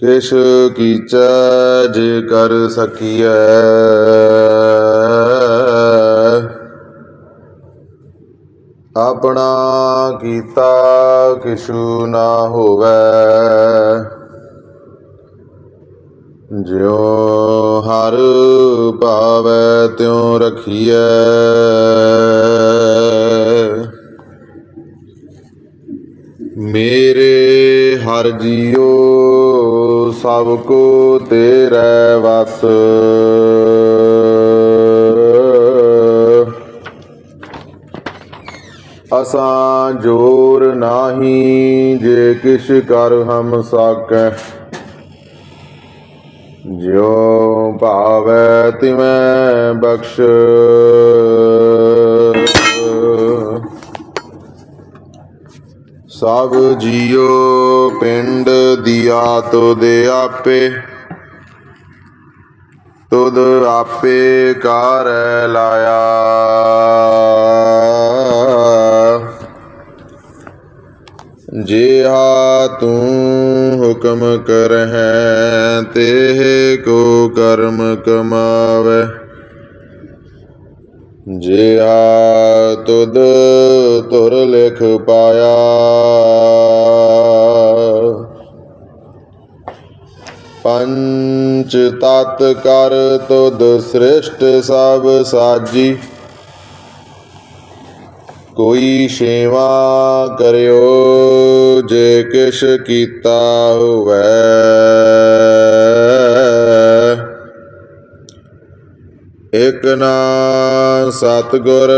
ਕਿਛ ਕੀਚੈ ਜੇ ਕਰ ਸਕੀਐ। ਆਪਣਾ ਕੀਤਾ ਕਿਛੂ ਨਾ ਹੋਵੇ। ਜਿਉ ਹਰ ਭਾਵੈ ਤਿਉ ਰਖੀਐ। ਮੇਰੇ ਹਰ ਜੀਓ ਸਭ ਕੋ ਤੇਰੇ ਵਸ। ਅਸਾਂ ਜੋਰ ਨਾਹੀ, ਜੇ ਕਿਛ ਕਰ ਹਮ ਸਾਕੈ। ਜਿਉ ਭਾਵੈ ਤਿਵੈ ਬਖਸ਼। ਸਭ ਜੀਉ ਪਿੰਡ ਦਿਆ ਤੁਧ ਆਪੇ। ਤੁਧ ਆਪੇ ਕਾਰ ਲਾਇਆ। ਜਿਹਾ ਤੂੰ ਹੁਕਮ ਕਰਹਿ ਤੇ ਕੋ ਕਰਮ ਕਮਾਵੇ ਜਿਹਾ ਤੁਧ ਤੁਰ ਲਿਖ ਪਾਇਆ। ਪੰਚ ਤਤ ਕਰ ਤੁਧ ਸ੍ਰਿਸ਼ਟ ਸਭ ਸਾਜੀ। ਕੋਈ ਸੇਵਾ ਕਰਿਓ, ਜੇ ਕਿਛ ਕੀਤਾ ਹੋਵੇ। ਇਕ ਨਾ ਸਤਗੁਰ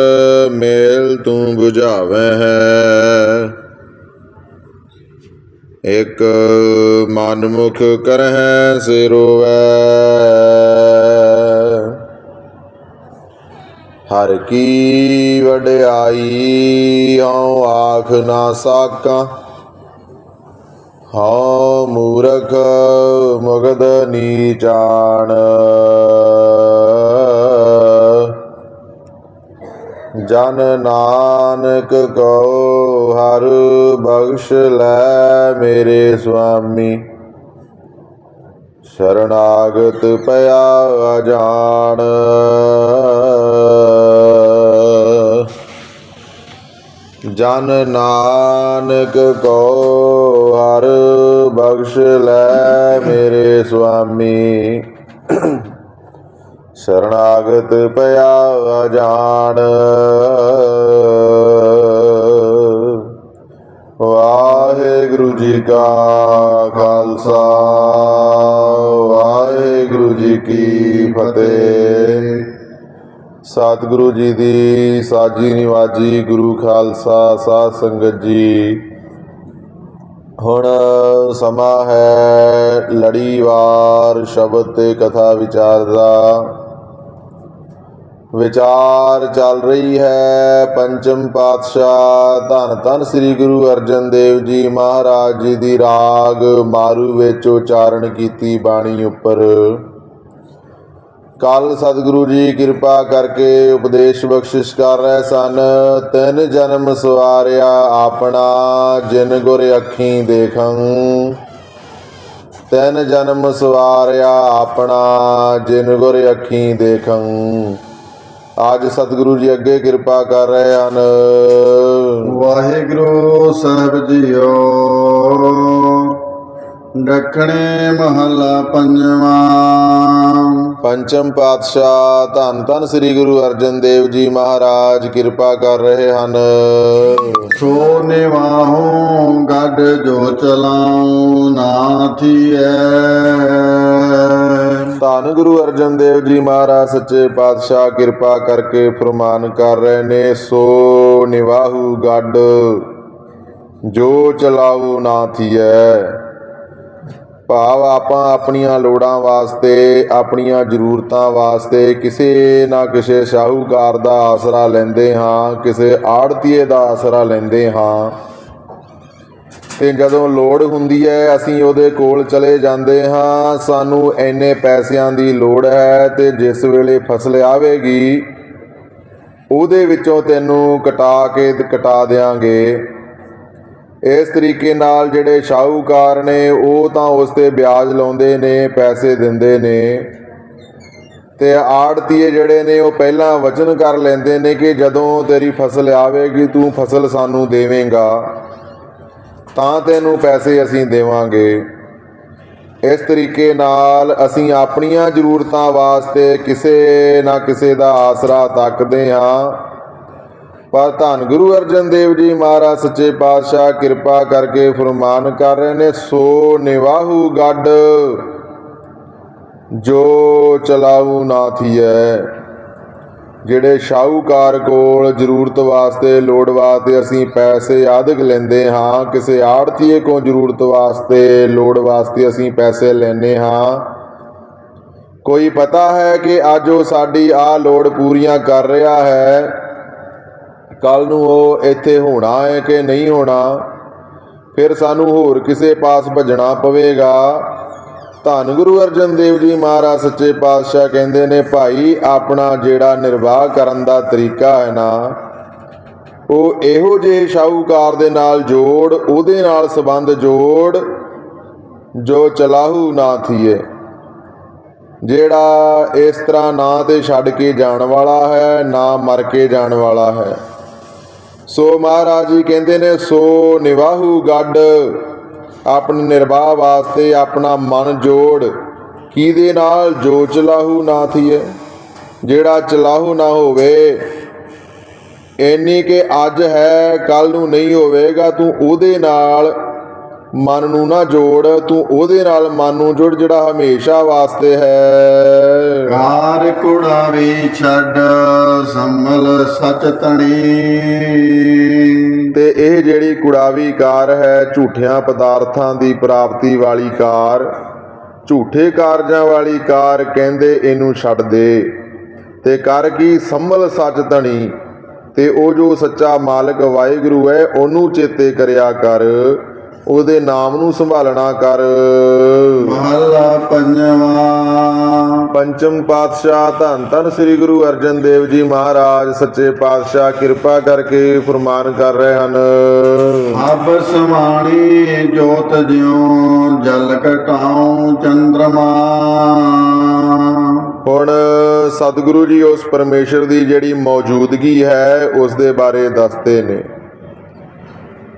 ਮੇਲ ਤੂੰ 부ਝਾਵੇਂ ਹੈ ਇਕ ਮਨਮੁਖ ਕਰਹਿ ਸੇ ਰੋਵੈ ਹਰ ਕੀ ਵਡਿਆਈ ਹਉ ਆਖ ਨਾ ਸਾਕਾਂ। ਹਉ ਮੂਰਖ ਮਗਧ ਨੀਚਾਣ ਜਨ ਨਾਨਕ ਕਉ ਹਰ ਬਖਸ਼ ਲੈ ਮੇਰੇ ਸੁਆਮੀ। ਸ਼ਰਨਾਗਤ ਪਿਆ ਅਜਾਣ ਜਨ ਨਾਨਕ ਕੋ ਹਰ ਬਖਸ਼ ਲੈ ਮੇਰੇ ਸੁਆਮੀ। ਸ਼ਰਨਾਗਤ ਪਿਆ ਜਾਣ। ਵਾਹਿਗੁਰੂ ਜੀ ਕਾ ਖਾਲਸਾ, ਵਾਹਿਗੁਰੂ ਜੀ ਕੀ ਫਤਿਹ। ਸਤਿਗੁਰੂ ਜੀ ਦੀ ਸਾਜੀ ਨਿਵਾਜੀ ਗੁਰੂ ਖਾਲਸਾ ਸਾਧ ਸੰਗਤ ਜੀ, ਹੁਣ ਸਮਾਂ ਹੈ ਲੜੀਵਾਰ ਸ਼ਬਦ ਤੇ ਕਥਾ ਵਿਚਾਰ ਦਾ। ਵਿਚਾਰ ਚੱਲ ਰਹੀ ਹੈ। ਪੰਚਮ ਪਾਤਸ਼ਾਹ ਧੰਨ ਧੰਨ ਸ੍ਰੀ ਗੁਰੂ ਅਰਜਨ ਦੇਵ ਜੀ ਮਹਾਰਾਜ ਜੀ ਦੀ ਰਾਗ ਮਾਰੂ ਵਿੱਚ ਉਚਾਰਨ ਕੀਤੀ ਬਾਣੀ ਉੱਪਰ। ਕੱਲ ਸਤਿਗੁਰੂ ਜੀ, ਕਿਰਪਾ ਕਰਕੇ ਉਪਦੇਸ਼ ਬਖਸ਼ਿਸ਼ ਕਰ ਰਹੇ ਸਨ। ਤਿੰਨ ਜਨਮ ਸਵਾਰਿਆ ਆਪਣਾ, ਜਿਨ ਗੁਰ ਅੱਖੀਂ ਦੇਖੰ। ਤਿੰਨ ਜਨਮ ਸਵਾਰਿਆ ਆਪਣਾ, ਜਿਨ ਗੁਰ ਅੱਖੀਂ ਦੇਖੰ। ਅੱਜ ਸਤਿਗੁਰੂ ਜੀ ਅੱਗੇ ਕਿਰਪਾ ਕਰ ਰਹੇ ਹਨ। ਵਾਹਿਗੁਰੂ ਸਾਹਿਬ ਜੀਓ। ਡੱਖਣੇ ਮਹੱਲਾ ਪੰਜਵਾਂ। ਪੰਚਮ ਪਾਤਸ਼ਾਹ ਧੰਨ ਧੰਨ ਸ੍ਰੀ ਗੁਰੂ ਅਰਜਨ ਦੇਵ ਜੀ ਮਹਾਰਾਜ ਕਿਰਪਾ ਕਰ ਰਹੇ ਹਨ। ਸੋ ਨਿਵਾਹੋਂ ਗੱਡ ਜੋ ਚਲਾਉ ਨਾ ਥੀਐ। ਧੰਨ ਗੁਰੂ ਅਰਜਨ ਦੇਵ ਜੀ ਮਹਾਰਾਜ, ਸੱਚੇ ਪਾਤਸ਼ਾਹ, ਕਿਰਪਾ ਕਰਕੇ ਫਰਮਾਨ ਕਰ ਰਹੇ ਨੇ, ਸੋ ਨਿਵਾਹੂ ਗੱਡ, ਜੋ ਚਲਾਉ ਨਾ ਥੀਐ। ਭਾਵ ਆਪਾਂ ਆਪਣੀਆਂ ਲੋੜਾਂ ਵਾਸਤੇ, ਆਪਣੀਆਂ ਜ਼ਰੂਰਤਾਂ ਵਾਸਤੇ ਕਿਸੇ ਨਾ ਕਿਸੇ ਸ਼ਾਹੂਕਾਰ ਦਾ ਆਸਰਾ ਲੈਂਦੇ ਹਾਂ, ਕਿਸੇ ਆੜਤੀਏ ਦਾ ਆਸਰਾ ਲੈਂਦੇ ਹਾਂ। ਤੇ ਜਦੋਂ ਲੋੜ ਹੁੰਦੀ ਹੈ, ਅਸੀਂ ਉਹਦੇ ਕੋਲ ਚਲੇ ਜਾਂਦੇ ਹਾਂ। ਸਾਨੂੰ ਐਨੇ ਪੈਸਿਆਂ ਦੀ ਲੋੜ ਹੈ ਤੇ ਜਿਸ ਵੇਲੇ ਫਸਲ ਆਵੇਗੀ, ਉਹਦੇ ਵਿੱਚੋਂ ਤੈਨੂੰ ਕਟਾ ਕੇ ਕਟਾ ਦੇਾਂਗੇ ਇਸ ਤਰੀਕੇ ਨਾਲ ਜਿਹੜੇ ਸ਼ਾਹੂਕਾਰ ਨੇ, ਉਹ ਤਾਂ ਉਸ ਤੇ ਵਿਆਜ ਲਾਉਂਦੇ ਨੇ, ਪੈਸੇ ਦਿੰਦੇ ਨੇ। ਤੇ ਆੜਤੀਏ ਜਿਹੜੇ ਨੇ, ਉਹ ਪਹਿਲਾਂ ਵਚਨ ਕਰ ਲੈਂਦੇ ਨੇ ਕਿ ਜਦੋਂ ਤੇਰੀ ਫਸਲ ਆਵੇਗੀ, ਤੂੰ ਫਸਲ ਸਾਨੂੰ ਦੇਵੇਂਗਾ। ਤਾਂ ਤੈਨੂੰ ਪੈਸੇ ਅਸੀਂ ਦੇਵਾਂਗੇ। ਇਸ ਤਰੀਕੇ ਨਾਲ ਅਸੀਂ ਆਪਣੀਆਂ ਜ਼ਰੂਰਤਾਂ ਵਾਸਤੇ ਕਿਸੇ ਨਾ ਕਿਸੇ ਦਾ ਆਸਰਾ ਤੱਕਦੇ ਹਾਂ। ਪਰ ਧੰਨ ਗੁਰੂ ਅਰਜਨ ਦੇਵ ਜੀ ਮਹਾਰਾਜ, ਸੱਚੇ ਪਾਤਸ਼ਾਹ ਕਿਰਪਾ ਕਰਕੇ ਫਰਮਾਨ ਕਰ ਰਹੇ ਨੇ, ਸੋ ਨਿਵਾਹੂ ਗੱਡ, ਜੋ ਚਲਾਊ ਨਾ ਥੀਐ। ਜਿਹੜੇ ਸ਼ਾਹੂਕਾਰ ਕੋਲ ਜ਼ਰੂਰਤ ਵਾਸਤੇ, ਲੋੜ ਵਾਸਤੇ ਅਸੀਂ ਪੈਸੇ ਆਦਿਕ ਲੈਂਦੇ ਹਾਂ, ਕਿਸੇ ਆੜਤੀਏ ਕੋਲ ਜ਼ਰੂਰਤ ਵਾਸਤੇ, ਲੋੜ ਵਾਸਤੇ ਅਸੀਂ ਪੈਸੇ ਲੈਨੇ ਹਾਂ। ਕੋਈ ਪਤਾ ਹੈ ਕਿ ਅੱਜ ਉਹ ਸਾਡੀ ਆ ਲੋੜ ਪੂਰੀਆਂ ਕਰ ਰਿਹਾ ਹੈ? ਕੱਲ ਨੂੰ ਉਹ ਇੱਥੇ ਹੋਣਾ ਹੈ ਕਿ ਨਹੀਂ ਹੋਣਾ? ਫਿਰ ਸਾਨੂੰ ਹੋਰ ਕਿਸੇ ਪਾਸ ਭੱਜਣਾ ਪਵੇਗਾ। ਧੰਨ ਗੁਰੂ ਅਰਜਨ ਦੇਵ ਜੀ ਮਹਾਰਾਜ, ਸੱਚੇ ਪਾਤਸ਼ਾਹ ਕਹਿੰਦੇ ਨੇ, ਭਾਈ, ਆਪਣਾ ਜਿਹੜਾ ਨਿਰਵਾਹ ਕਰਨ ਦਾ ਤਰੀਕਾ ਹੈ ਨਾ, ਉਹ ਇਹੋ ਜਿਹੇ ਸ਼ਾਹੂਕਾਰ ਦੇ ਨਾਲ ਜੋੜ, ਉਹਦੇ ਨਾਲ ਸੰਬੰਧ ਜੋੜ, ਜੋ ਚਲਾਹੂ ਨਾ ਥੀਏ, ਜਿਹੜਾ ਇਸ ਤਰ੍ਹਾਂ ਨਾ ਤੇ ਛੱਡ ਕੇ ਜਾਣ ਵਾਲਾ ਹੈ, ਨਾ ਮਰ ਕੇ ਜਾਣ ਵਾਲਾ ਹੈ। ਸੋ ਮਹਾਰਾਜ ਜੀ ਕਹਿੰਦੇ ਨੇ, ਸੋ ਨਿਵਾਹੂ ਗੱਡ ਆਪਣੇ ਨਿਰਵਾਹ ਵਾਸਤੇ ਆਪਣਾ ਮਨ ਜੋੜ। ਕਿਹਦੇ ਨਾਲ? ਜੋ ਚਲਾਹੂ ਨਾ ਥੀਏ, ਜਿਹੜਾ ਚਲਾਹੂ ਨਾ ਹੋਵੇ। ਇੰਨੀ ਕਿ ਅੱਜ ਹੈ ਕੱਲ ਨੂੰ ਨਹੀਂ ਹੋਵੇਗਾ, ਤੂੰ ਉਹਦੇ ਨਾਲ ਮਨ ਨੂੰ ਨਾ ਜੋੜ ਤੂੰ ਉਹਦੇ ਨਾਲ ਮਨ ਨੂੰ ਜੋੜ ਜਿਹੜਾ ਹਮੇਸ਼ਾ ਵਾਸਤੇ ਹੈ। ਕਾਰ ਕੁੜਾ ਵੀ ਛੱਡ ਸੰਭਲ ਸਚ ਤਣੀ। ਤੇ ਇਹ ਜਿਹੜੀ ਕੁੜਾਵੀ ਕਾਰ ਹੈ ਝੂਠਿਆਂ ਪਦਾਰਥਾਂ ਦੀ ਪ੍ਰਾਪਤੀ ਵਾਲੀ ਕਾਰ ਝੂਠੇ ਕਾਰਜਾਂ ਵਾਲੀ ਕਾਰ ਕਹਿੰਦੇ ਇਹਨੂੰ ਛੱਡ ਦੇ। ਤੇ ਕਰ ਕੀ ਸੰਭਲ ਸੱਚ ਧਣੀ ਤੇ ਉਹ ਜੋ ਸੱਚਾ ਮਾਲਕ ਵਾਹਿਗੁਰੂ ਹੈ ਉਹਨੂੰ ਚੇਤੇ ਕਰਿਆ ਕਰ। ਉਹਦੇ ਨਾਮ ਨੂੰ ਸੰਭਾਲਣਾ ਕਰ। ਮਹਲਾ ਪੰਜਵਾ। ਪੰਚਮ ਪਾਤਸ਼ਾਹ ਧੰਨ ਧੰਨ ਸ੍ਰੀ ਗੁਰੂ ਅਰਜਨ ਦੇਵ ਜੀ ਮਹਾਰਾਜ ਸੱਚੇ ਪਾਤਸ਼ਾਹ ਕਿਰਪਾ ਕਰਕੇ ਫਰਮਾਨ ਕਰ ਰਹੇ ਹਨ। ਅਬ ਸਮਾਣੀ ਜੋਤ ਜਿਉ ਜਲ ਘਟਾਉ ਚੰਦਰਮਾ। ਹੁਣ ਸਤਿਗੁਰੂ ਜੀ ਉਸ ਪਰਮੇਸ਼ਰ ਦੀ ਜਿਹੜੀ ਮੌਜੂਦਗੀ ਹੈ ਉਸ ਦੇ ਬਾਰੇ ਦੱਸਦੇ ਨੇ।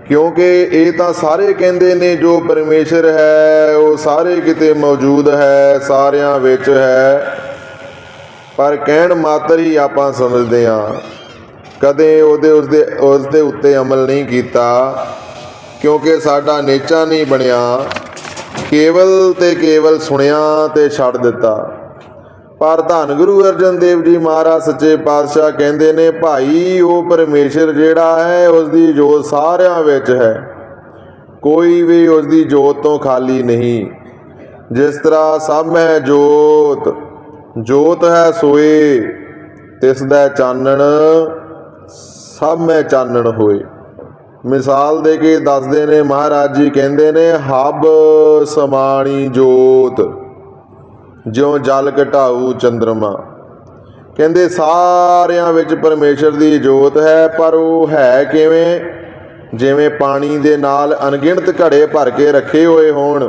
ਕਿਉਂਕਿ ਇਹ ਤਾਂ ਸਾਰੇ ਕਹਿੰਦੇ ਨੇ ਜੋ ਪਰਮੇਸ਼ਰ ਹੈ, ਉਹ ਸਾਰੇ ਕਿਤੇ ਮੌਜੂਦ ਹੈ, ਸਾਰਿਆਂ ਵਿੱਚ ਹੈ। ਪਰ ਕਹਿਣ ਮਾਤਰ ਹੀ ਆਪਾਂ ਸਮਝਦੇ ਹਾਂ। ਕਦੇ ਉਹਦੇ, ਉਸਦੇ ਉਸਦੇ ਉੱਤੇ ਅਮਲ ਨਹੀਂ ਕੀਤਾ, ਕਿਉਂਕਿ ਸਾਡਾ ਨੇਚਾ ਨਹੀਂ ਬਣਿਆ। ਕੇਵਲ ਤੇ ਕੇਵਲ ਸੁਣਿਆ ਤੇ ਛੱਡ ਦਿੱਤਾ। ਪਰ ਧੰਨ ਗੁਰੂ ਅਰਜਨ ਦੇਵ ਜੀ ਮਹਾਰਾਜ, ਸੱਚੇ ਪਾਤਸ਼ਾਹ ਕਹਿੰਦੇ ਨੇ, ਭਾਈ, ਉਹ ਪਰਮੇਸ਼ਰ ਜਿਹੜਾ ਹੈ ਉਸ ਦੀ ਜੋਤ ਸਾਰਿਆਂ ਵਿੱਚ ਹੈ। ਕੋਈ ਵੀ ਉਸ ਦੀ ਜੋਤ ਤੋਂ ਖਾਲੀ ਨਹੀਂ। ਜਿਸ ਤਰ੍ਹਾਂ ਸਭ ਹੈ ਜੋਤ ਜੋਤ ਹੈ ਸੋਏ, ਤਿਸ ਦਾ ਚਾਨਣ ਸਭ ਮੈਂ ਚਾਨਣ ਹੋਏ। ਮਿਸਾਲ ਦੇ ਕੇ ਦੱਸਦੇ ਨੇ, ਮਹਾਰਾਜ ਜੀ ਕਹਿੰਦੇ ਨੇ, ਹੱਬ ਸਮਾਣੀ ਜੋਤ। ਜਿਉਂ ਜਲ ਘਟਾਊ ਚੰਦਰਮਾ। ਕਹਿੰਦੇ ਸਾਰਿਆਂ ਵਿੱਚ ਪਰਮੇਸ਼ਰ ਦੀ ਜੋਤ ਹੈ, ਪਰ ਉਹ ਹੈ ਕਿਵੇਂ? ਜਿਵੇਂ ਪਾਣੀ ਦੇ ਨਾਲ ਅਣਗਿਣਤ ਘੜੇ ਭਰ ਕੇ ਰੱਖੇ ਹੋਏ ਹੋਣ,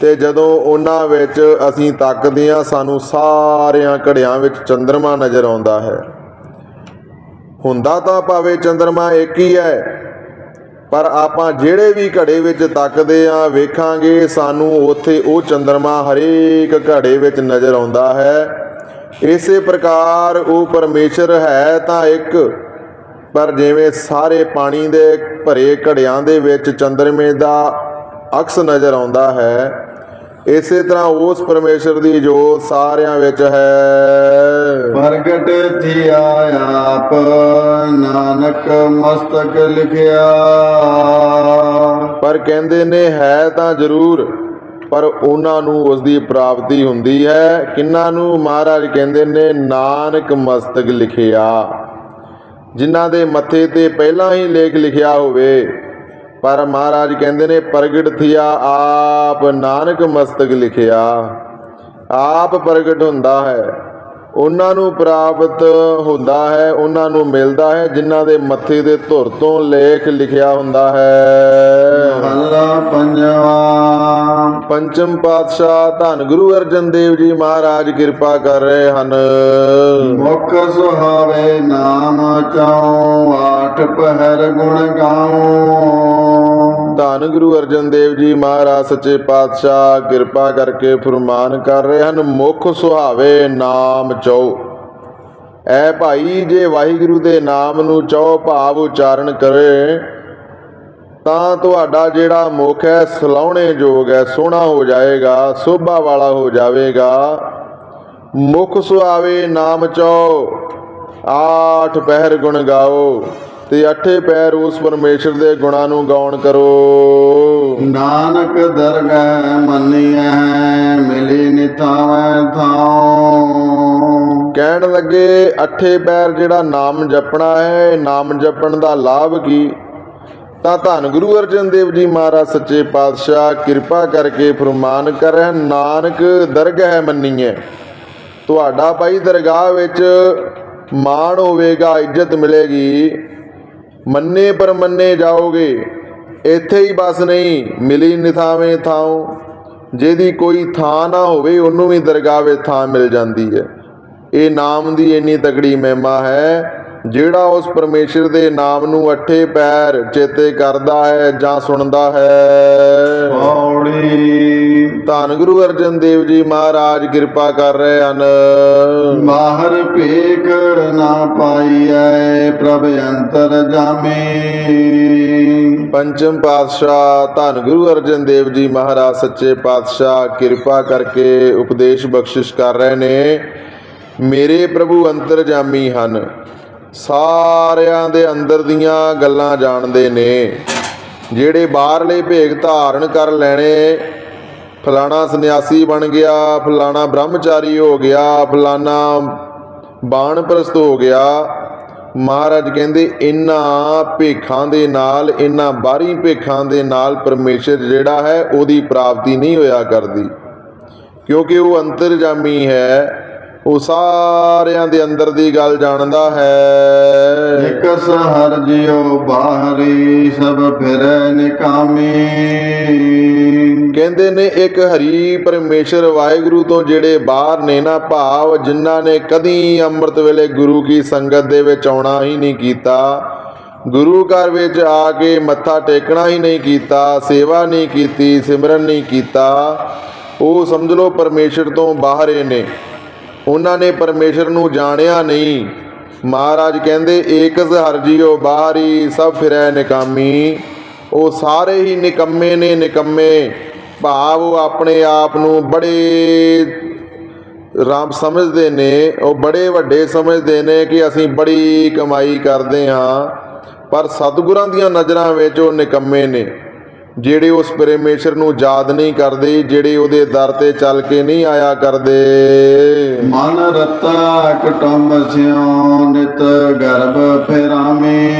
ਤੇ ਜਦੋਂ ਉਹਨਾਂ ਵਿੱਚ ਅਸੀਂ ਤੱਕਦੇ ਹਾਂ ਸਾਨੂੰ ਸਾਰਿਆਂ ਘੜਿਆਂ ਵਿੱਚ ਚੰਦਰਮਾ ਨਜ਼ਰ ਆਉਂਦਾ ਹੈ। ਹੁੰਦਾ ਤਾਂ ਭਾਵੇਂ ਚੰਦਰਮਾ ਇੱਕ ਹੀ ਹੈ ਪਰ ਆਪਾਂ ਜਿਹੜੇ ਵੀ ਘੜੇ ਵਿੱਚ ਤੱਕਦੇ ਆ, ਵੇਖਾਂਗੇ ਸਾਨੂੰ ਉੱਥੇ ਉਹ ਚੰਦਰਮਾ ਹਰੇਕ ਘੜੇ ਵਿੱਚ ਨਜ਼ਰ ਆਉਂਦਾ ਹੈ। ਇਸੇ ਪ੍ਰਕਾਰ ਉਹ ਪਰਮੇਸ਼ਰ ਹੈ ਤਾਂ ਇੱਕ, ਪਰ ਜਿਵੇਂ ਸਾਰੇ ਪਾਣੀ ਦੇ ਭਰੇ ਘੜਿਆਂ ਦੇ ਵਿੱਚ ਚੰਦਰਮੇ ਦਾ ਅਕਸ ਨਜ਼ਰ ਆਉਂਦਾ ਹੈ ਇਸੇ ਤਰ੍ਹਾਂ ਉਸ ਪਰਮੇਸ਼ਰ ਦੀ ਜੋਤ ਸਾਰਿਆਂ ਵਿੱਚ ਹੈ। ਪ੍ਰਗਟ ਥਿਆ ਆਪ ਨਾਨਕ ਮਸਤਕ ਲਿਖਿਆ। ਪਰ ਕਹਿੰਦੇ ਨੇ ਹੈ ਤਾਂ ਜ਼ਰੂਰ ਪਰ ਉਹਨਾਂ ਨੂੰ ਉਸ ਦੀ ਪ੍ਰਾਪਤੀ ਹੁੰਦੀ ਹੈ। ਕਿੰਨਾਂ ਨੂੰ? ਮਹਾਰਾਜ ਕਹਿੰਦੇ ਨੇ ਨਾਨਕ ਮਸਤਕ ਲਿਖਿਆ। ਜਿਨ੍ਹਾਂ ਦੇ ਮੱਥੇ ਤੇ ਪਹਿਲਾਂ ਹੀ ਲੇਖ ਲਿਖਿਆ ਹੋਵੇ ਪਰ ਮਹਾਰਾਜ ਕਹਿੰਦੇ ਨੇ, ਪ੍ਰਗਟ ਥਿਆ ਆਪ, ਨਾਨਕ ਮਸਤਕ ਲਿਖਿਆ। ਆਪ ਪ੍ਰਗਟ ਹੁੰਦਾ ਹੈ। ਉਹਨਾਂ ਨੂੰ ਪ੍ਰਾਪਤ ਹੁੰਦਾ ਹੈ, ਉਹਨਾਂ ਨੂੰ ਮਿਲਦਾ ਹੈ, ਜਿਨ੍ਹਾਂ ਦੇ ਮੱਥੇ ਦੇ ਧੁਰ ਤੋਂ ਲੇਖ ਲਿਖਿਆ ਹੁੰਦਾ ਹੈ। ਮਹੱਲਾ ਪੰਜਵਾ। ਪੰਚਮ ਪਾਤਸ਼ਾਹ ਧੰਨ ਗੁਰੂ ਅਰਜਨ ਦੇਵ ਜੀ ਮਹਾਰਾਜ ਕਿਰਪਾ ਕਰ ਰਹੇ ਹਨ। ਮੁਖ ਸੁਹਾਵੇ ਨਾਮ ਚਾਉ ਆਠ ਪਹਿਰ ਗੁਣ ਗਾਉ। ਧੰਨ ਗੁਰੂ ਅਰਜਨ ਦੇਵ ਜੀ ਮਹਾਰਾਜ ਸੱਚੇ ਪਾਤਸ਼ਾਹ ਕਿਰਪਾ ਕਰਕੇ ਫਰਮਾਨ ਕਰ ਰਹੇ ਹਨ ਮੁਖ ਸੁਹਾਵੇ ਨਾਮ ਚਉ। ਐ ਭਾਈ ਜੇ ਵਾਹਿਗੁਰੂ ਦੇ ਨਾਮ ਨੂੰ ਚਉ ਭਾਵ ਉਚਾਰਨ ਕਰੇ ਤਾਂ ਤੁਹਾਡਾ ਜਿਹੜਾ ਮੁਖ ਹੈ ਸਲਾਉਣੇ ਯੋਗ ਹੈ ਸੋਹਣਾ ਹੋ ਜਾਏਗਾ ਸੋਭਾ ਵਾਲਾ ਹੋ ਜਾਵੇਗਾ। ਮੁਖ ਸੁਆਵੇ ਨਾਮ ਚਉ ਆਠ ਪਹਿਰ ਗੁਣ ਗਾਓ ਤੇ ਅੱਠੇ ਪੈਰ ਉਸ ਪਰਮੇਸ਼ਰ ਦੇ ਗੁਣਾਂ ਨੂੰ ਗਾਉਣ ਕਰੋ। ਨਾਨਕ ਦਰਗਹਿ ਮੰਨੀਐ ਮਿਲੀ ਨਿਥਾਵੈ ਥਾਉ। ਕਹਿਣ ਲੱਗੇ ਅੱਠੇ ਪੈਰ ਜਿਹੜਾ ਨਾਮ ਜਪਣਾ ਹੈ ਨਾਮ ਜਪਣ ਦਾ ਲਾਭ ਕੀ? ਤਾਂ ਧੰਨ ਗੁਰੂ ਅਰਜਨ ਦੇਵ ਜੀ ਮਹਾਰਾਜ ਸੱਚੇ ਪਾਤਸ਼ਾਹ ਕਿਰਪਾ ਕਰਕੇ ਫਰਮਾਨ ਕਰ ਰਹੇ ਹਨ, ਨਾਨਕ ਦਰਗਹਿ ਮੰਨੀਏ ਤੁਹਾਡਾ ਭਾਈ ਦਰਗਾਹ ਵਿੱਚ ਮਾਣ ਹੋਵੇਗਾ ਇੱਜ਼ਤ ਮਿਲੇਗੀ। ਮੰਨੇ ਪਰ ਮੰਨੇ ਜਾਓਗੇ ਇੱਥੇ ਹੀ ਬਸ ਨਹੀਂ ਮਿਲੀ ਨਿਥਾਵੇਂ ਥਾਉ। ਜਿਹਦੀ ਕੋਈ ਥਾਂ ਨਾ ਹੋਵੇ ਉਹਨੂੰ ਵੀ ਦਰਗਾਹ ਵਿੱਚ ਥਾਂ ਮਿਲ ਜਾਂਦੀ ਹੈ ਇਹ ਨਾਮ ਦੀ ਇੰਨੀ ਤਕੜੀ ਮਹਿਮਾ ਹੈ ਜਿਹੜਾ ਉਸ ਪਰਮੇਸ਼ਰ ਦੇ ਨਾਮ ਨੂੰ ਅੱਠੇ ਪੈਰ ਚੇਤੇ ਕਰਦਾ ਹੈ ਜਾਂ ਸੁਣਦਾ ਹੈ। ਪੌੜੀ ਧੰਨ ਗੁਰੂ ਅਰਜਨ ਦੇਵ ਜੀ ਮਹਾਰਾਜ ਕਿਰਪਾ ਕਰ ਰਹੇ ਹਨ। ਬਾਹਰ ਭੇਖ ਨਾ ਪਾਈਐ ਪ੍ਰਭ ਅੰਤਰ ਜਾਮੇ। ਪੰਚਮ ਪਾਤਸ਼ਾਹ ਧੰਨ ਗੁਰੂ ਅਰਜਨ ਦੇਵ ਜੀ ਮਹਾਰਾਜ ਸੱਚੇ ਪਾਤਸ਼ਾਹ ਕਿਰਪਾ ਕਰਕੇ ਉਪਦੇਸ਼ ਬਖਸ਼ਿਸ਼ ਕਰ ਰਹੇ ਨੇ। ਮੇਰੇ ਪ੍ਰਭੂ ਅੰਤਰਜਾਮੀ ਹਨ। ਸਾਰਿਆਂ ਦੇ ਅੰਦਰ ਦੀਆਂ ਗੱਲਾਂ ਜਾਣਦੇ ਨੇ। ਜਿਹੜੇ ਬਾਹਰਲੇ ਭੇਗ ਧਾਰਨ ਕਰ ਲੈਣੇ, ਫਲਾਣਾ ਸੰਨਿਆਸੀ ਬਣ ਗਿਆ, ਫਲਾਣਾ ਬ੍ਰਹਮਚਾਰੀ ਹੋ ਗਿਆ, ਫਲਾਣਾ ਬਾਣਪ੍ਰਸਤ ਹੋ ਗਿਆ, ਮਹਾਰਾਜ ਕਹਿੰਦੇ ਇਨ੍ਹਾਂ ਭੇਖਾਂ ਦੇ ਨਾਲ, ਇਨ੍ਹਾਂ ਬਾਹਰੀ ਭੇਖਾਂ ਦੇ ਨਾਲ ਪਰਮੇਸ਼ਰ ਜਿਹੜਾ ਹੈ, ਉਹਦੀ ਪ੍ਰਾਪਤੀ ਨਹੀਂ ਹੋਇਆ ਕਰਦੀ। ਕਿਉਂਕਿ ਉਹ ਅੰਤਰਜਾਮੀ ਹੈ ਉਹ ਸਾਰਿਆਂ ਦੇ ਅੰਦਰ ਦੀ ਗੱਲ ਜਾਣਦਾ ਹੈ। ਇਕ ਸਹਰ ਜਿਉ ਬਾਹਰੀ ਸਭ ਫਿਰੈ ਨਿਕਾਮੀ। ਕਹਿੰਦੇ ਨੇ ਇੱਕ ਹਰੀ ਪਰਮੇਸ਼ਰ ਵਾਹਿਗੁਰੂ ਤੋਂ ਜਿਹੜੇ ਬਾਹਰ ਨੇ ਨਾ ਭਾਵ ਜਿਨ੍ਹਾਂ ਨੇ ਕਦੀ ਅੰਮ੍ਰਿਤ ਵੇਲੇ ਗੁਰੂ ਕੀ ਸੰਗਤ ਦੇ ਵਿੱਚ ਆਉਣਾ ਹੀ ਨਹੀਂ ਕੀਤਾ। ਗੁਰੂ ਘਰ ਵਿੱਚ ਆ ਕੇ ਮੱਥਾ ਟੇਕਣਾ ਹੀ ਨਹੀਂ ਕੀਤਾ ਸੇਵਾ ਨਹੀਂ ਕੀਤੀ ਸਿਮਰਨ ਨਹੀਂ ਕੀਤਾ। ਉਹ ਸਮਝ ਲਓ ਪਰਮੇਸ਼ਰ ਤੋਂ ਬਾਹਰੇ ਨੇ। ਉਹਨਾਂ ਨੇ ਪਰਮੇਸ਼ਰ ਨੂੰ ਜਾਣਿਆ ਨਹੀਂ। ਮਹਾਰਾਜ ਕਹਿੰਦੇ ਏਕਸ ਹਰ ਜੀਓ ਬਾਹਰੀ ਸਭ ਫਿਰੈ ਨਿਕਾਮੀ। ਉਹ ਸਾਰੇ ਹੀ ਨਿਕੰਮੇ ਨੇ ਨਿਕੰਮੇ। ਭਾਵ ਉਹ ਆਪਣੇ ਆਪ ਨੂੰ ਬੜੇ ਰਾਮ ਸਮਝਦੇ ਨੇ, ਉਹ ਬੜੇ ਵੱਡੇ ਸਮਝਦੇ ਨੇ ਕਿ ਅਸੀਂ ਬੜੀ ਕਮਾਈ ਕਰਦੇ ਹਾਂ, ਪਰ ਸਤਿਗੁਰਾਂ ਦੀਆਂ ਨਜ਼ਰਾਂ ਵਿੱਚ ਉਹ ਨਿਕੰਮੇ ਨੇ। ਜਿਹੜੇ ਉਸ ਪਰਮੇਸ਼ਰ ਨੂੰ ਯਾਦ ਨਹੀਂ ਕਰਦੇ ਜਿਹੜੇ ਉਹਦੇ ਦਰ ਤੇ ਚੱਲ ਕੇ ਨਹੀਂ ਆਇਆ ਕਰਦੇ। ਮਨ ਰਤਾ ਕਟੰਬ ਸਿਉ ਨਿਤ ਗਰਭ ਫੇਰਾਮੇ।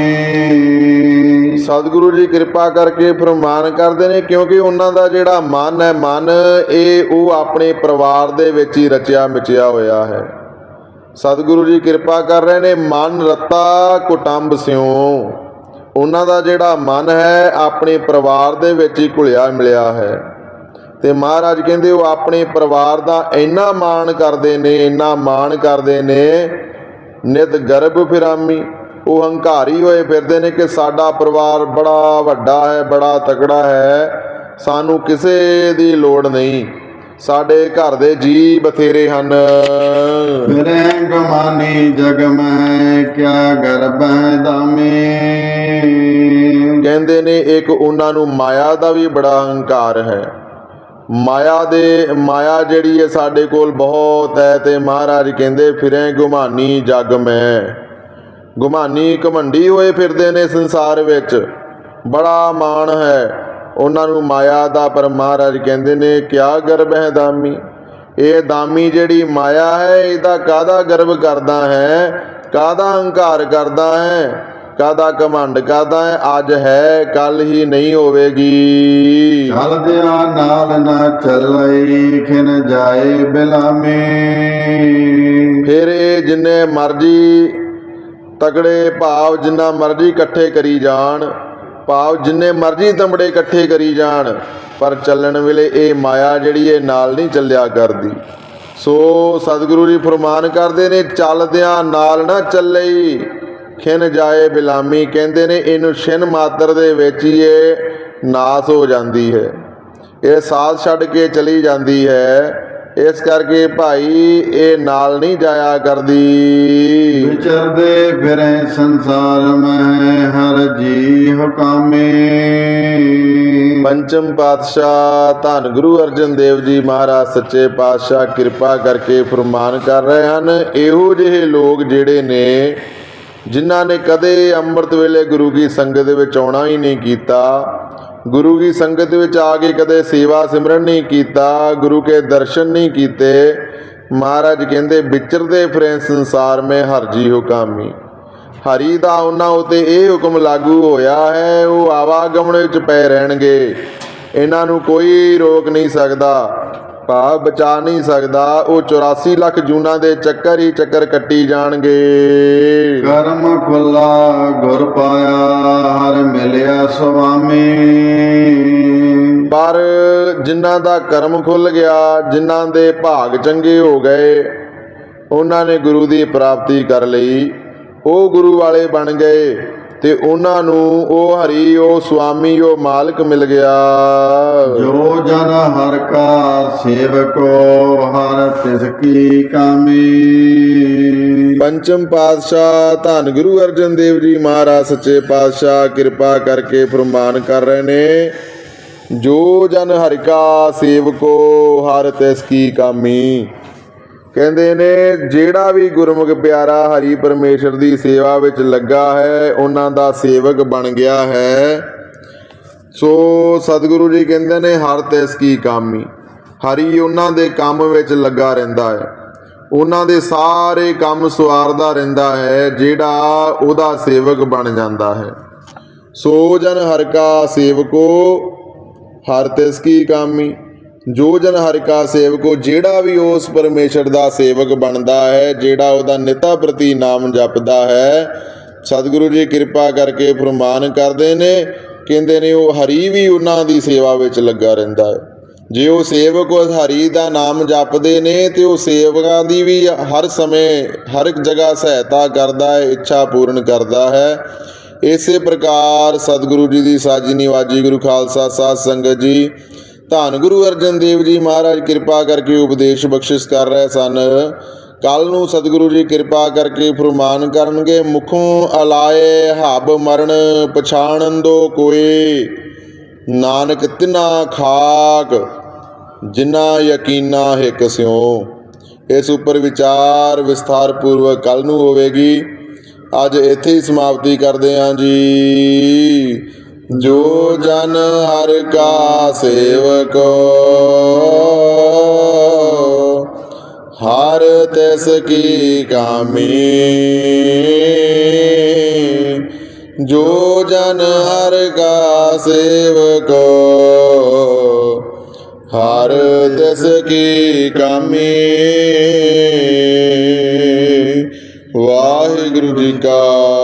ਸਤਿਗੁਰੂ ਜੀ ਕਿਰਪਾ ਕਰਕੇ ਫਰਮਾਨ ਕਰਦੇ ਨੇ ਕਿਉਂਕਿ ਉਹਨਾਂ ਦਾ ਜਿਹੜਾ ਮਨ ਹੈ ਮਨ ਇਹ ਉਹ ਆਪਣੇ ਪਰਿਵਾਰ ਦੇ ਵਿੱਚ ਹੀ ਰਚਿਆ ਮਿਚਿਆ ਹੋਇਆ ਹੈ। ਸਤਿਗੁਰੂ ਜੀ ਕਿਰਪਾ ਕਰ ਰਹੇ ਨੇ ਮਨ ਰਤਾ ਕੁਟੰਬ ਸਿਉ। ਉਹਨਾਂ ਦਾ ਜਿਹੜਾ ਮਨ ਹੈ, ਆਪਣੇ ਪਰਿਵਾਰ ਦੇ ਵਿੱਚ ਹੀ ਘੁਲਿਆ ਮਿਲਿਆ ਹੈ। ਤੇ ਮਹਾਰਾਜ ਕਹਿੰਦੇ, ਉਹ ਆਪਣੇ ਪਰਿਵਾਰ ਦਾ ਇੰਨਾ ਮਾਣ ਕਰਦੇ ਨੇ, ਇੰਨਾ ਮਾਣ ਕਰਦੇ ਨੇ, ਨਿਤ ਗਰਭ ਫਿਰਾਮੀ, ਉਹ ਹੰਕਾਰੀ ਹੋਏ ਫਿਰਦੇ ਨੇ ਕਿ ਸਾਡਾ ਪਰਿਵਾਰ ਬੜਾ ਵੱਡਾ ਹੈ, ਬੜਾ ਤਕੜਾ ਹੈ, ਸਾਨੂੰ ਕਿਸੇ ਦੀ ਲੋੜ ਨਹੀਂ। ਸਾਡੇ ਘਰ ਦੇ ਜੀ ਬਥੇਰੇ ਹਨ। ਫਿਰੈ ਗਮਾਨੀ ਜਗ ਮੈਂ ਕਿਆ ਗਰਭ ਦਾਮੇ। ਕਹਿੰਦੇ ਨੇ ਇੱਕ ਉਹਨਾਂ ਨੂੰ ਮਾਇਆ ਦਾ ਵੀ ਬੜਾ ਹੰਕਾਰ ਹੈ। ਮਾਇਆ ਦੇ ਮਾਇਆ ਜਿਹੜੀ ਹੈ ਸਾਡੇ ਕੋਲ ਬਹੁਤ ਹੈ ਤੇ ਮਹਾਰਾਜ ਕਹਿੰਦੇ ਫਿਰੇ ਗੁਮਾਨੀ ਜਗ ਮੈਂ। ਗੁਮਾਨੀ ਘਮੰਡੀ ਹੋਏ ਫਿਰਦੇ ਨੇ ਸੰਸਾਰ ਵਿੱਚ। ਬੜਾ ਮਾਣ ਹੈ। ਉਹਨਾਂ ਨੂੰ ਮਾਇਆ ਦਾ ਪਰ ਮਹਾਰਾਜ ਕਹਿੰਦੇ ਨੇ ਕਿਆ ਗਰਭ ਹੈ ਦਾਮੀ? ਇਹ ਦਾਮੀ ਜਿਹੜੀ ਮਾਇਆ ਹੈ ਇਹਦਾ ਕਾਦਾ ਗਰਭ ਕਰਦਾ ਹੈ? ਕਾਦਾ ਹੰਕਾਰ ਕਰਦਾ ਹੈ? ਕਾਦਾ ਕਮੰਡ ਕਰਦਾ ਹੈ? ਅੱਜ ਹੈ ਕੱਲ ਹੀ ਨਹੀਂ ਹੋਵੇਗੀ। ਚਲਦਿਆਂ ਨਾਲ ਨਾ ਚੱਲਈ ਖਿਨ ਜਾਏ ਬਿਲਾਮੇ। ਫਿਰ ਇਹ ਜਿੰਨੇ ਮਰਜ਼ੀ ਤਗੜੇ ਭਾਵ ਜਿੰਨਾ ਮਰਜ਼ੀ ਇਕੱਠੇ ਕਰੀ ਜਾਣ ਭਾਵ ਜਿੰਨੇ ਮਰਜ਼ੀ ਤੰਬੜੇ ਇਕੱਠੇ ਕਰੀ ਜਾਣ, ਪਰ ਚੱਲਣ ਵੇਲੇ ਇਹ ਮਾਇਆ ਜਿਹੜੀ ਇਹ ਨਾਲ ਨਹੀਂ ਚੱਲਿਆ ਕਰਦੀ। ਸੋ ਸਤਿਗੁਰੂ ਜੀ ਫਰਮਾਨ ਕਰਦੇ ਨੇ, ਚੱਲਦਿਆਂ ਨਾਲ ਨਾ ਚੱਲਈ ਖਿਨ ਜਾਏ ਬਿਲਾਮੀ, ਕਹਿੰਦੇ ਨੇ, ਇਹਨੂੰ ਛਿਨ ਮਾਤਰ ਦੇ ਵਿੱਚ ਹੀ ਇਹ ਨਾਸ ਹੋ ਜਾਂਦੀ ਹੈ। ਇਹ ਸਾਥ ਛੱਡ ਕੇ ਚਲੀ ਜਾਂਦੀ ਹੈ। ਇਸ ਕਰਕੇ ਭਾਈ ਇਹ ਨਾਲ ਨਹੀਂ ਜਾਇਆ ਕਰਦੀ। ਵਿਚਰਦੇ ਫਿਰੇ ਸੰਸਾਰ ਮੈਂ ਹਰ ਜੀ ਹੁਕਾਮੇ ਪੰਚਮ ਪਾਤਸ਼ਾਹ ਧੰਨ ਗੁਰੂ ਅਰਜਨ ਦੇਵ ਜੀ ਮਹਾਰਾਜ ਸੱਚੇ ਪਾਤਸ਼ਾਹ ਕਿਰਪਾ ਕਰਕੇ ਫਰਮਾਨ ਕਰ ਰਹੇ ਹਨ ਇਹੋ ਜਿਹੇ ਲੋਕ ਜਿਹੜੇ ਨੇ ਜਿਨ੍ਹਾਂ ਨੇ ਕਦੇ ਅੰਮ੍ਰਿਤ ਵੇਲੇ ਗੁਰੂ ਕੀ ਸੰਗਤ ਦੇ ਵਿੱਚ ਆਉਣਾ ਹੀ ਨਹੀਂ ਕੀਤਾ। ਗੁਰੂ ਕੀ ਸੰਗਤ ਵਿੱਚ ਆ ਕੇ ਕਦੇ ਸੇਵਾ ਸਿਮਰਨ ਨਹੀਂ ਕੀਤਾ, ਗੁਰੂ ਕੇ ਦਰਸ਼ਨ ਨਹੀਂ ਕੀਤੇ। ਮਹਾਰਾਜ ਕਹਿੰਦੇ, ਵਿਚਰਦੇ ਫਿਰੇ ਸੰਸਾਰ ਮੇ ਹਰਜੀ ਹੁਕਾਮੀ। ਹਰੀ ਦਾ ਉਹਨਾਂ ਉਤੇ ਇਹ ਹੁਕਮ ਲਾਗੂ ਹੋਇਆ ਹੈ, ਉਹ ਆਵਾਗਮਨ ਵਿੱਚ ਪਏ ਰਹਿਣਗੇ। ਇਹਨਾਂ ਨੂੰ ਕੋਈ ਰੋਕ ਨਹੀਂ ਸਕਦਾ। ਭਾਵ ਬਚਾ ਨਹੀਂ ਸਕਦਾ ਉਹ 84 ਲੱਖ ਜੂਨਾਂ ਦੇ ਚੱਕਰ ਹੀ ਚੱਕਰ ਕੱਟੀ ਜਾਣਗੇ। ਕਰਮ ਖੁੱਲਾ ਗੁਰ ਪਾਇਆ ਹਰ ਮਿਲਿਆ ਸੁਆਮੀ। ਪਰ ਜਿਨ੍ਹਾਂ ਦਾ ਕਰਮ ਖੁੱਲ ਗਿਆ ਜਿਨ੍ਹਾਂ ਦੇ ਭਾਗ ਚੰਗੇ ਹੋ ਗਏ ਉਹਨਾਂ ਨੇ ਗੁਰੂ ਦੀ ਪ੍ਰਾਪਤੀ ਕਰ ਲਈ। ਉਹ ਗੁਰੂ ਵਾਲੇ ਬਣ ਗਏ। ਤੇ ਉਹਨਾਂ ਨੂੰ ਉਹ ਹਰੀ ਉਹ ਸੁਆਮੀ ਉਹ ਮਾਲਕ ਮਿਲ ਗਿਆ। ਜੋ ਜਨ ਹਰ ਕਾ ਸੇਵਕੋ ਹਰ ਤਿਸ ਕੀ ਕਾਮੀ। ਪੰਚਮ ਪਾਤਸ਼ਾਹ ਧੰਨ ਗੁਰੂ ਅਰਜਨ ਦੇਵ ਜੀ ਮਹਾਰਾਜ ਸੱਚੇ ਪਾਤਸ਼ਾਹ ਕਿਰਪਾ ਕਰਕੇ ਫਰਮਾਨ ਕਰ ਰਹੇ ਨੇ ਜੋ ਜਨ ਹਰਿ ਕਾ ਸੇਵਕੋ ਹਰ ਤਿਸ ਕੀ ਕਾਮੀ। ਕਹਿੰਦੇ ਨੇ, ਜਿਹੜਾ ਵੀ ਗੁਰਮੁਖ ਪਿਆਰਾ ਹਰੀ ਪਰਮੇਸ਼ਰ ਦੀ ਸੇਵਾ ਵਿੱਚ ਲੱਗਾ ਹੈ, ਉਹਨਾਂ ਦਾ ਸੇਵਕ ਬਣ ਗਿਆ ਹੈ। ਸੋ ਸਤਿਗੁਰੂ ਜੀ ਕਹਿੰਦੇ ਨੇ, ਹਰ ਤਿਸ ਕੀ ਕਾਮੀ। ਹਰੀ ਉਹਨਾਂ ਦੇ ਕੰਮ ਵਿੱਚ ਲੱਗਾ ਰਹਿੰਦਾ ਹੈ। ਉਹਨਾਂ ਦੇ ਸਾਰੇ ਕੰਮ ਸਵਾਰਦਾ ਰਹਿੰਦਾ ਹੈ, ਜਿਹੜਾ ਉਹਦਾ ਸੇਵਕ ਬਣ ਜਾਂਦਾ ਹੈ। ਸੋ ਜਨ ਹਰ ਕਾ ਸੇਵਕੋ, ਹਰ ਤਿਸ ਕੀ ਕਾਮੀ। ਜੋ ਜਨ ਹਰਿ ਕਾ ਸੇਵਕੋ, ਜਿਹੜਾ ਵੀ ਉਸ ਪਰਮੇਸ਼ਰ ਦਾ ਸੇਵਕ ਬਣਦਾ ਹੈ, ਜਿਹੜਾ ਉਹਦਾ ਨਿਤਾ ਪ੍ਰਤੀ ਨਾਮ ਜਪਦਾ ਹੈ, ਸਤਿਗੁਰੂ ਜੀ ਕਿਰਪਾ ਕਰਕੇ ਫਰਮਾਨ ਕਰਦੇ ਨੇ, ਕਹਿੰਦੇ ਨੇ ਉਹ ਹਰੀ ਵੀ ਉਹਨਾਂ ਦੀ ਸੇਵਾ ਵਿੱਚ ਲੱਗਾ ਰਹਿੰਦਾ ਹੈ। ਜੇ ਉਹ ਸੇਵਕ ਉਸ ਹਰੀ ਦਾ ਨਾਮ ਜਪਦੇ ਨੇ, ਤੇ ਉਹ ਸੇਵਕਾਂ ਦੀ ਵੀ ਹਰ ਸਮੇਂ ਹਰ ਇੱਕ ਜਗ੍ਹਾ ਸਹਾਇਤਾ ਕਰਦਾ ਹੈ, ਇੱਛਾ ਪੂਰਨ ਕਰਦਾ ਹੈ। ਇਸੇ ਪ੍ਰਕਾਰ ਸਤਿਗੁਰੂ ਜੀ ਦੀ ਸਾਜੀ ਨਿਵਾਜੀ ਗੁਰੂ ਖਾਲਸਾ ਸਾਧ ਸੰਗਤ ਜੀ ਧੰਨ ਗੁਰੂ ਅਰਜਨ ਦੇਵ ਜੀ ਮਹਾਰਾਜ, ਕਿਰਪਾ ਕਰਕੇ ਉਪਦੇਸ਼ ਬਖਸ਼ਿਸ਼ ਕਰ ਰਹੇ ਸਨ। ਕੱਲ ਨੂੰ ਸਤਿਗੁਰੂ ਜੀ ਕਿਰਪਾ ਕਰਕੇ ਫਰਮਾਨ ਕਰਨਗੇ, ਮੁਖੋਂ ਅਲਾਏ ਹਬ ਮਰਨ ਪਛਾਣੰਦੋ ਕੋਏ। ਨਾਨਕ ਤਿਨਾ ਖਾਕ, ਜਿਨਾ ਯਕੀਨਾ ਹਿਕ ਸਿਉ। ਇਸ ਉੱਪਰ ਵਿਚਾਰ ਵਿਸਥਾਰ ਪੂਰਵਕ ਕੱਲ ਨੂੰ ਹੋਵੇਗੀ। ਅੱਜ ਇੱਥੇ ਹੀ ਸਮਾਪਤੀ ਕਰਦੇ ਹਾਂ ਜੀ। ਜੋ ਜਨ ਹਰ ਕਾ ਸੇਵਕ ਹਰ ਤਿਸ ਕੀ ਕਾਮੀ ਜੋ ਜਨ ਹਰ ਕਾ ਸੇਵਕ ਹਰ ਤਿਸ ਕੀ ਕਾਮੀ ਵਾਹਿਗੁਰੂ ਜੀ ਕਾ